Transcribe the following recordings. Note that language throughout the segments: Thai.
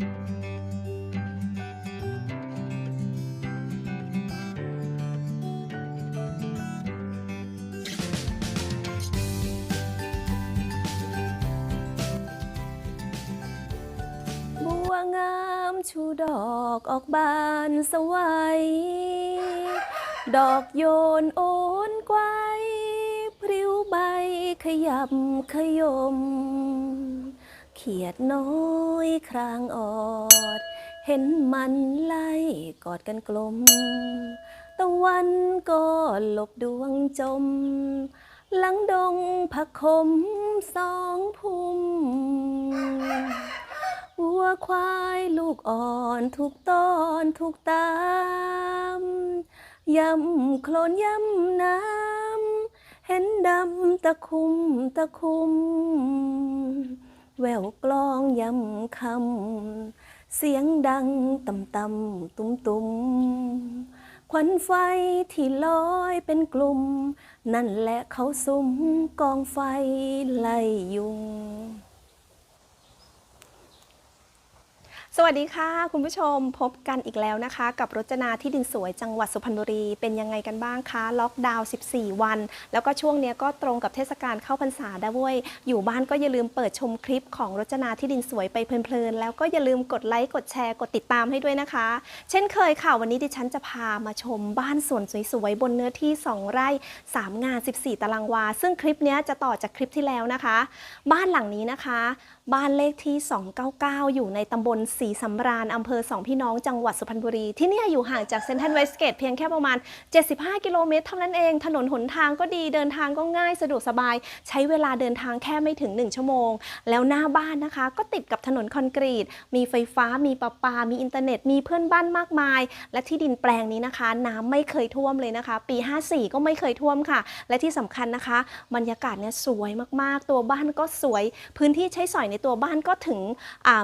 บัวงามชูดอกออกบานสวัย ดอกโยนโอนไกวพริ้วใบขยับขยม เขียดน้อยครางออด เห็นมันไล่กอดกันกลม ตะวันก็หลบดวงจม หลังดงผักขมสองพุ่มวัวควายลูกอ่อนทุกตอนทุกตามยำโคลนยำน้ำ เห็นดำตะคุมตะคุม แววกลองยำคำ เสียงดังต่ำต่ำตุ้มตุ้มควันไฟที่ลอยเป็นกลุ่ม นั่นแหละเขาซุ้มกองไฟไล่ยุง ส วัสดีค่ะ คุณผู้ชมพบกันอีกแล้วนะคะ กับรจนาที่ดินสวยจังหวัดสุพรรณบุรี เป็นยังไงกันบ้างคะล็อกดาวน์ 14 วัน แล้วก็ช่วงนี้ก็ตรงกับเทศกาลเข้าพรรษาด้วยอยู่บ้านก็อย่าลืมเปิดชมคลิปของรจนาที่ดินสวยไปเพลินๆ แล้วก็อย่าลืมกดไลค์กดแชร์กดติดตามให้ด้วยนะคะ เช่นเคยค่ะ วันนี้ดิฉันจะพามาชมบ้านสวนสวยๆบนเนื้อที่ 2 ไร่ 3 งาน 14 ตารางวา ซึ่งคลิปนี้จะต่อจากคลิปที่แล้วนะคะ บ้านหลังนี้นะคะบ้านเลขที่ 299 อยู่ในตำบลศรีสำราญอำเภอสองพี่น้องจังหวัดสุพรรณบุรี ที่นี่อยู่ห่างจากเซ็นทรัลเวสเกตเพียงแค่ประมาณ 75 กิโลเมตรเท่านั้นเอง ถนนหนทางก็ดีเดินทางก็ง่ายสะดวกสบาย ใช้เวลาเดินทางแค่ไม่ถึง 1 ชั่วโมง แล้วหน้าบ้านนะคะ ก็ติดกับถนนคอนกรีต มีไฟฟ้ามีประปา มีอินเทอร์เน็ต มีเพื่อนบ้านมากมาย และที่ดินแปลงนี้นะคะ น้ำไม่เคยท่วมเลยนะคะ ปี 54 ก็ไม่เคยท่วมค่ะ และที่สำคัญนะคะ บรรยากาศเนี่ยสวยมากๆ ตัวบ้านก็สวย พื้นที่ใช้สอยในตัวบ้านก็ถึง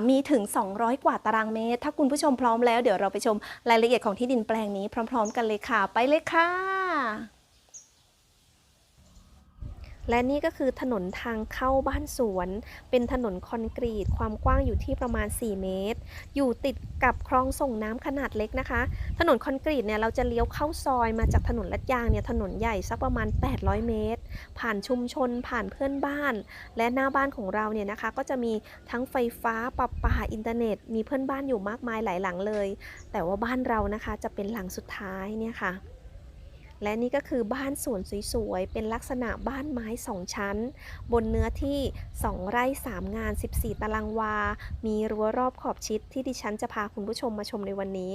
มีถึง 200 กว่าตารางเมตร ถ้าคุณผู้ชมพร้อมแล้วเดี๋ยวเราไปชมรายละเอียดของที่ดินแปลงนี้พร้อม ๆ กันเลยค่ะ ไปเลยค่ะ และนี่ก็คือถนนทางเข้าบ้านสวน เป็นถนนคอนกรีต ความกว้างอยู่ที่ประมาณ 4 เมตร อยู่ติดกับคลองส่งน้ำขนาดเล็กนะคะ ถนนคอนกรีตเนี่ยเราจะเลี้ยวเข้าซอยมาจากถนนลัดยางเนี่ยถนนใหญ่สักประมาณ 800 เมตร ผ่านชุมชนผ่านเพื่อนบ้าน และหน้าบ้านของเราเนี่ยนะคะ ก็จะมีทั้งไฟฟ้าประปาอินเทอร์เน็ต มีเพื่อนบ้านอยู่มากมายหลายหลังเลย แต่ว่าบ้านเรานะคะจะเป็นหลังสุดท้ายเนี่ยค่ะ และนี่ก็คือบ้านสวนสวยๆ เป็นลักษณะบ้านไม้2ชั้น บนเนื้อที่ 2 ไร่ 3 งาน 14 ตารางวา มีรั้วรอบขอบชิดที่ดิฉันจะพาคุณผู้ชมมาชมในวันนี้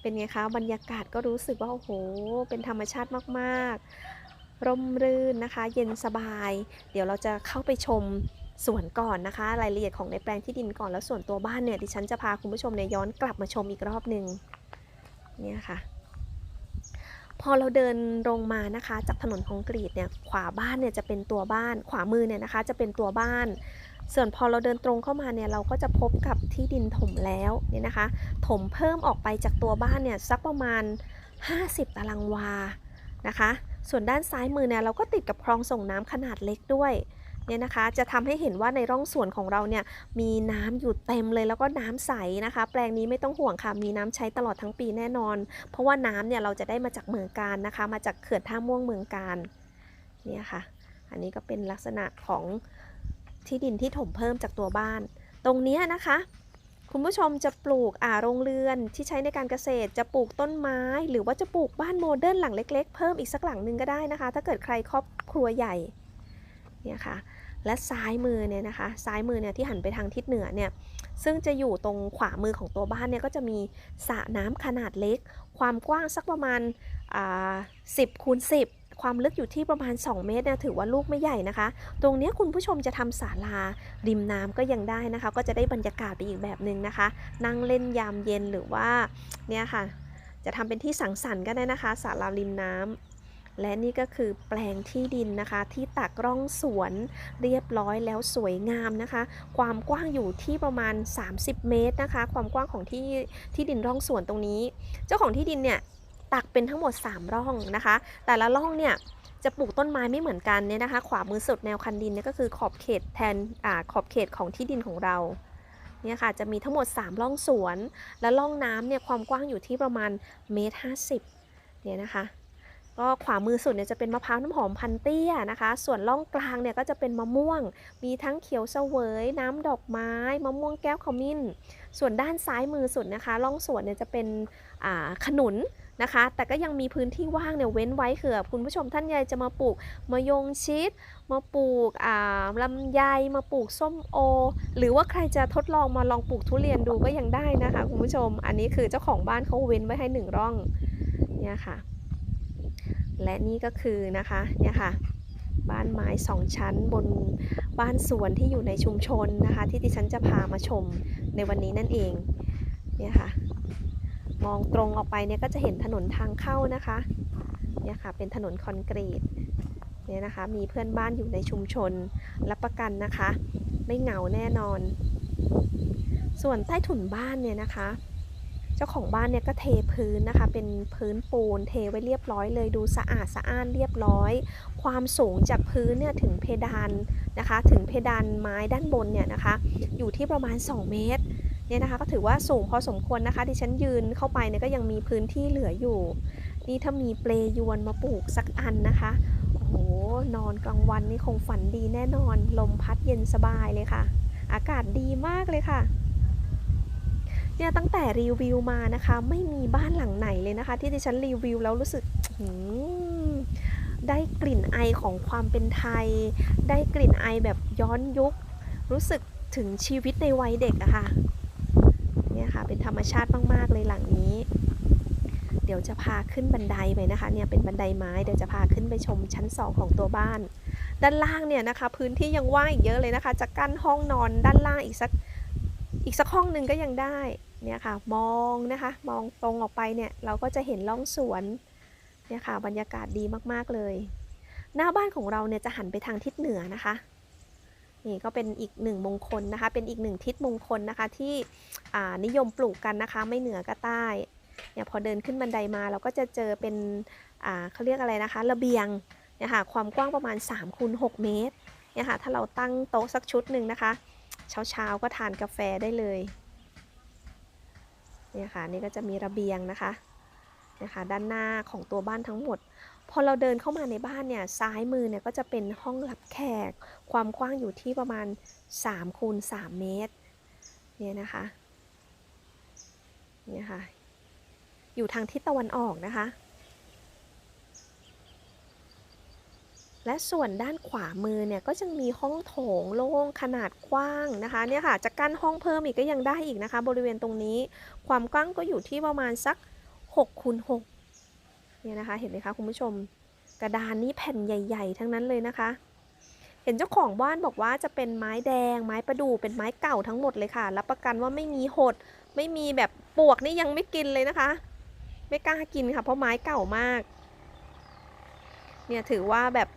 เป็นไงคะ บรรยากาศก็รู้สึกว่า โอ้โห เป็นธรรมชาติมากๆ ร่มรื่นนะคะ เย็นสบาย เดี๋ยวเราจะเข้าไปชมสวนก่อนนะคะ รายละเอียดของในแปลงที่ดินก่อนแล้วส่วนตัวบ้านเนี่ยดิฉันจะพาคุณผู้ชมเนี่ยย้อนกลับมาชมอีกรอบหนึ่งเนี่ยค่ะ พอเราเดินลงมานะคะ จากถนนคอนกรีตเนี่ยขวาบ้านเนี่ยจะเป็นตัวบ้าน ขวามือเนี่ยนะคะจะเป็นตัวบ้าน ส่วนพอเราเดินตรงเข้ามาเนี่ยเราก็จะพบกับที่ดินถมแล้วเนี่ยนะคะ ถมเพิ่มออกไปจากตัวบ้านเนี่ยสักประมาณ 50 ตารางวานะคะ ส่วนด้านซ้ายมือเนี่ยเราก็ติดกับคลองส่งน้ำขนาดเล็กด้วย เนี่ยนะคะจะทำให้เห็นว่าในร่องสวนของเราเนี่ยมีน้ำอยู่เต็มเลยแล้วก็น้ำใสนะคะ แปลงนี้ไม่ต้องห่วงค่ะมีน้ำใช้ตลอดทั้งปีแน่นอน เพราะว่าน้ำเนี่ยเราจะได้มาจากเมืองการนะคะ มาจากเขื่อนท่าม่วงเมืองการเนี่ยค่ะ อันนี้ก็เป็นลักษณะของที่ดินที่ถมเพิ่มจากตัวบ้าน ตรงนี้นะคะคุณผู้ชมจะปลูกอ่าโรงเรือนที่ใช้ในการเกษตรจะปลูกต้นไม้ หรือว่าจะปลูกบ้านโมเดิร์นหลังเล็ก ๆ เพิ่มอีกสักหลังนึงก็ได้นะคะ ถ้าเกิดใครครอบครัวใหญ่ เนี่ยค่ะและซ้ายมือเนี่ยนะคะซ้ายมือเนี่ยที่หันไปทางทิศเหนือเนี่ยซึ่งจะอยู่ตรงขวามือของตัวบ้านเนี่ยก็จะมีสระน้ำขนาดเล็ก ความกว้างสักประมาณอ่า10คูณ10ความลึกอยู่ที่ประมาณ 2 เมตรเนี่ยถือว่าลูกไม่ใหญ่นะคะ ตรงเนี้ยคุณผู้ชมจะทำศาลาริมน้ำก็ยังได้นะคะ ก็จะได้บรรยากาศไปอีกแบบหนึ่งนะคะ นั่งเล่นยามเย็นหรือว่าเนี่ยค่ะ จะทำเป็นที่สังสรรค์ก็ได้นะคะศาลาริมน้ำ และนี่ก็คือแปลงที่ดินนะคะ ที่ตักร่องสวนเรียบร้อยแล้วสวยงามนะคะ ความกว้างอยู่ที่ประมาณ 30 เมตรนะคะ ความกว้างของที่ที่ดินร่องสวนตรงนี้ เจ้าของที่ดินเนี่ยตักเป็นทั้งหมด 3 ร่องนะคะ แต่ละร่องเนี่ยจะปลูกต้นไม้ไม่เหมือนกันเนี่ยนะคะ ขวามือสุดแนวคันดินเนี่ยก็คือขอบเขตแทนอาขอบเขตของที่ดินของเราเนี่ยค่ะจะมีทั้งหมด 3 ร่องสวน และร่องน้ำเนี่ยความกว้างอยู่ที่ประมาณเมตรห้าสิบเนี่ยนะคะ ก็ขวามือสุดเนี่ยจะเป็นมะพร้าวน้ำหอมพันเตี้ยนะคะ ส่วนร่องกลางเนี่ยก็จะเป็นมะม่วง มีทั้งเขียวเสวย น้ำดอกไม้ มะม่วงแก้วขมิ้น ส่วนด้านซ้ายมือสุดนะคะร่องสวนเนี่ยจะเป็นขนุนนะคะ แต่ก็ยังมีพื้นที่ว่างเนี่ยเว้นไว้เผื่อคุณผู้ชมท่านใดจะมาปลูกมะยงชิด มาปลูกอ่าลำไย มาปลูกส้มโอ หรือว่าใครจะทดลองมาลองปลูกทุเรียนดูก็ยังได้นะคะคุณผู้ชม อันนี้คือเจ้าของบ้านเขาเว้นไว้ให้หนึ่งร่องเนี่ยค่ะ และนี่ก็คือนะคะเนี่ยค่ะบ้านไม้สองชั้นบนบ้านสวนที่อยู่ในชุมชนนะคะ ที่ดิฉันจะพามาชมในวันนี้นั่นเองเนี่ยค่ะมองตรงออกไปเนี่ยก็จะเห็นถนนทางเข้านะคะเนี่ยค่ะเป็นถนนคอนกรีตเนี่ยนะคะมีเพื่อนบ้านอยู่ในชุมชนรับประกันนะคะ ไม่เหงาแน่นอน ส่วนใต้ถุนบ้านเนี่ยนะคะ เจ้าของบ้านเนี่ยก็เทพื้นนะคะ เป็นพื้นปูนเทไว้เรียบร้อยเลยดูสะอาดสะอ้านเรียบร้อย ความสูงจากพื้นเนี่ยถึงเพดานนะคะ ถึงเพดานไม้ด้านบนเนี่ยนะคะ อยู่ที่ประมาณ 2 เมตรเนี่ยนะคะก็ถือว่าสูงพอสมควรนะคะที่ฉันยืนเข้าไปเนี่ยก็ยังมีพื้นที่เหลืออยู่ นี่ถ้ามีเปลยวนมาปลูกสักอันนะคะโอ้โหนอนกลางวันนี่คงฝันดีแน่นอน ลมพัดเย็นสบายเลยค่ะ อากาศดีมากเลยค่ะ เนี่ยตั้งแต่รีวิวมานะคะ ไม่มีบ้านหลังไหนเลยนะคะ ที่ดิฉันรีวิวแล้วรู้สึกได้กลิ่นไอของความเป็นไทย ได้กลิ่นไอแบบย้อนยุค รู้สึกถึงชีวิตในวัยเด็กอะค่ะเนี่ยค่ะเป็นธรรมชาติมาก ๆ เลยหลังนี้ เดี๋ยวจะพาขึ้นบันไดไปนะคะเนี่ยเป็นบันไดไม้เดี๋ยวจะพาขึ้นไปชมชั้น 2 ของตัวบ้าน ด้านล่างเนี่ยนะคะ พื้นที่ยังว่างอีกเยอะเลยนะคะ จะกั้นห้องนอนด้านล่างอีกสักอีกสักห้องหนึ่งก็ยังได้ เนี่ยค่ะมองนะคะมองตรงออกไปเนี่ยเราก็จะเห็นร่องสวนเนี่ยค่ะบรรยากาศดีมากๆเลย หน้าบ้านของเราเนี่ยจะหันไปทางทิศเหนือนะคะนี่ก็เป็นอีกหนึ่งมงคลนะคะ เป็นอีกหนึ่งทิศมงคลนะคะที่นิยมปลูกกันนะคะ ไม่เหนือก็ใต้เนี่ยพอเดินขึ้นบันไดมาเราก็จะเจอเป็นเขาเรียกอะไรนะคะ ระเบียงเนี่ยค่ะความกว้างประมาณ3คูณ6เมตรเนี่ยค่ะถ้าเราตั้งโต๊ะสักชุดหนึ่งนะคะ เช้าๆก็ทานกาแฟได้เลย เนี่ยค่ะนี่ก็จะมีระเบียงนะคะนะคะด้านหน้าของตัวบ้านทั้งหมด พอเราเดินเข้ามาในบ้านเนี่ยซ้ายมือเนี่ยก็จะเป็นห้องรับแขก ความกว้างอยู่ที่ประมาณ3คูณ3เมตรเนี่ยนะคะเนี่ยค่ะอยู่ทางทิศตะวันออกนะคะ และส่วนด้านขวามือเนี่ยก็จะมีห้องโถงโล่งขนาดกว้างนะคะเนี่ยค่ะจะกั้นห้องเพิ่มอีกก็ยังได้อีกนะคะ บริเวณตรงนี้ความกว้างก็อยู่ที่ประมาณสัก6คูณ6เนี่ยนะคะ เห็นไหมคะคุณผู้ชม กระดานนี้แผ่นใหญ่ ๆ ทั้งนั้นเลยนะคะ เห็นเจ้าของบ้านบอกว่าจะเป็นไม้แดง ไม้ประดู่เป็นไม้เก่าทั้งหมดเลยค่ะรับประกันว่าไม่มีหด ไม่มีแบบปวกนี่ยังไม่กินเลยนะคะ ไม่กล้ากินค่ะเพราะไม้เก่ามากเนี่ยถือว่าแบบ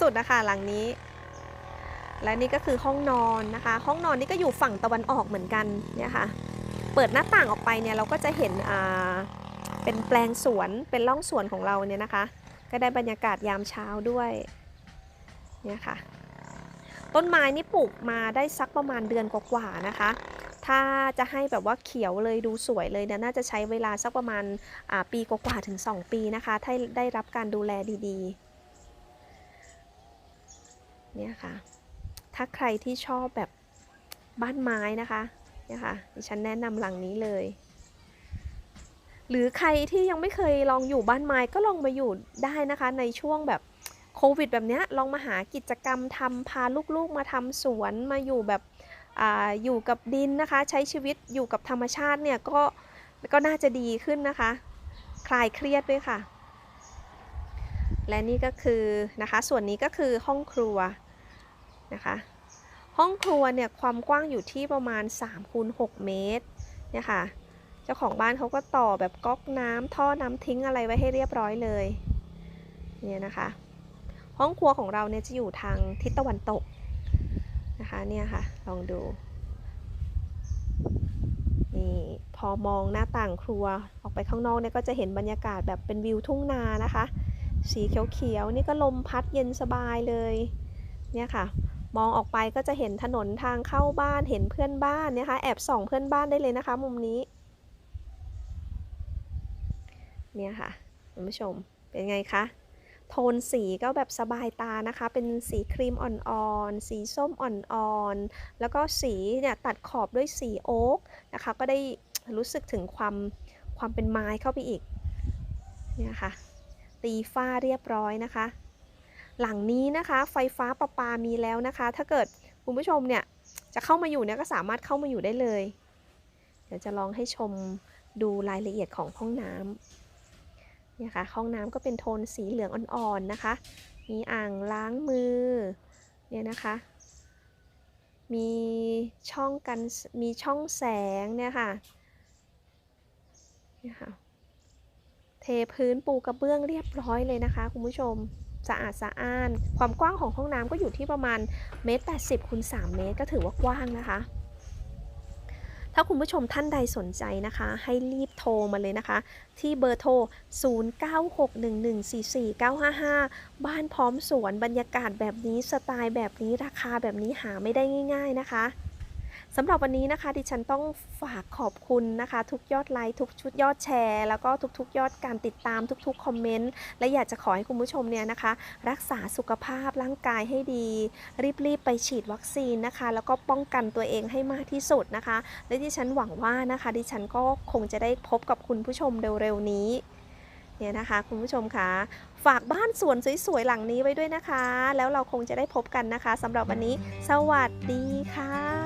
สุดๆนะคะหลังนี้ และนี่ก็คือห้องนอนนะคะ ห้องนอนนี่ก็อยู่ฝั่งตะวันออกเหมือนกันเนี่ยค่ะ เปิดหน้าต่างออกไปเนี่ยเราก็จะเห็นอ่าเป็นแปลงสวนเป็นร่องสวนของเราเนี่ยนะคะ ก็ได้บรรยากาศยามเช้าด้วยเนี่ยค่ะ ต้นไม้นี่ปลูกมาได้สักประมาณเดือนกว่าๆนะคะ ถ้าจะให้แบบว่าเขียวเลยดูสวยเลยเนี่ยน่าจะใช้เวลาสักประมาณอ่าปีกว่าๆถึง 2 ปีนะคะ ถ้าได้รับการดูแลดีๆ เนี่ยค่ะ ถ้าใครที่ชอบแบบบ้านไม้นะคะเนี่ยค่ะดิฉันแนะนำหลังนี้เลย หรือใครที่ยังไม่เคยลองอยู่บ้านไม้ก็ลองมาอยู่ได้นะคะ ในช่วงแบบโควิดแบบเนี้ยลองมาหากิจกรรมทำพาลูกๆมาทำสวนมาอยู่แบบ อยู่กับดินนะคะ ใช้ชีวิตอยู่กับธรรมชาติเนี่ยก็ก็น่าจะดีขึ้นนะคะ คลายเครียดด้วยค่ะ และนี่ก็คือนะคะ ส่วนนี้ก็คือห้องครัวนะคะ ห้องครัวเนี่ยความกว้างอยู่ที่ประมาณ3คูณ6เมตรเนี่ยค่ะเจ้าของบ้านเขาก็ต่อแบบก๊อกน้ำท่อน้ำทิ้งอะไรไว้ให้เรียบร้อยเลยเนี่ยนะคะ ห้องครัวของเราเนี่ยจะอยู่ทางทิศตะวันตก นะคะเนี่ยค่ะ ลองดู นี่พอมองหน้าต่างครัวออกไปข้างนอกเนี่ยก็จะเห็นบรรยากาศแบบเป็นวิวทุ่งนานะคะ สีเขียวๆนี่ก็ลมพัดเย็นสบายเลยเนี่ยค่ะ มองออกไปก็จะเห็นถนนทางเข้าบ้านเห็นเพื่อนบ้านนะคะ แอบส่องเพื่อนบ้านได้เลยนะคะ มุมนี้ เนี่ยค่ะคุณผู้ชมเป็นไงคะ โทนสีก็แบบสบายตานะคะ เป็นสีครีมอ่อนๆ สีส้มอ่อนๆ แล้วก็สีเนี่ยตัดขอบด้วยสีโอ๊กนะคะ ก็ได้รู้สึกถึงความความเป็นไม้เข้าไปอีก เนี่ยค่ะ ตีฝ้าเรียบร้อยนะคะ หลังนี้นะคะไฟฟ้าประปามีแล้วนะคะ ถ้าเกิดคุณผู้ชมเนี่ยจะเข้ามาอยู่เนี่ยก็สามารถเข้ามาอยู่ได้เลย เดี๋ยวจะลองให้ชมดูรายละเอียดของห้องน้ำ เนี่ยค่ะห้องน้ำก็เป็นโทนสีเหลืองอ่อนๆนะคะ มีอ่างล้างมือเนี่ยนะคะ มีช่องกันมีช่องแสงเนี่ยค่ะเนี่ยค่ะเทพื้นปูกระเบื้องเรียบร้อยเลยนะคะคุณผู้ชมสะอาดสะอ้าน ความกว้างของห้องน้ำก็อยู่ที่ประมาณเมตร80คูณ3เมตรก็ถือว่ากว้างนะคะ ถ้าคุณผู้ชมท่านใดสนใจนะคะ ให้รีบโทรมาเลยนะคะ ที่เบอร์โทร 0961144955 บ้านพร้อมสวนบรรยากาศแบบนี้สไตล์แบบนี้ราคาแบบนี้หาไม่ได้ง่าย ๆนะคะ สำหรับวันนี้นะคะ ดิฉันต้องฝากขอบคุณนะคะ ทุกยอดไลค์ทุกชุดยอดแชร์ แล้วก็ทุกๆ ยอดการติดตามทุกๆคอมเมนต์และอยากจะขอให้คุณผู้ชมเนี่ยนะคะ รักษาสุขภาพร่างกายให้ดี รีบๆ ไปฉีดวัคซีนนะคะ แล้วก็ป้องกันตัวเองให้มากที่สุดนะคะ และดิฉันหวังว่านะคะ ดิฉันก็คงจะได้พบกับคุณผู้ชมเร็วๆนี้เนี่ยนะคะคุณผู้ชมคะฝากบ้านสวนสวยๆหลังนี้ไว้ด้วยนะคะ แล้วเราคงจะได้พบกันนะคะสำหรับวันนี้ สวัสดีค่ะ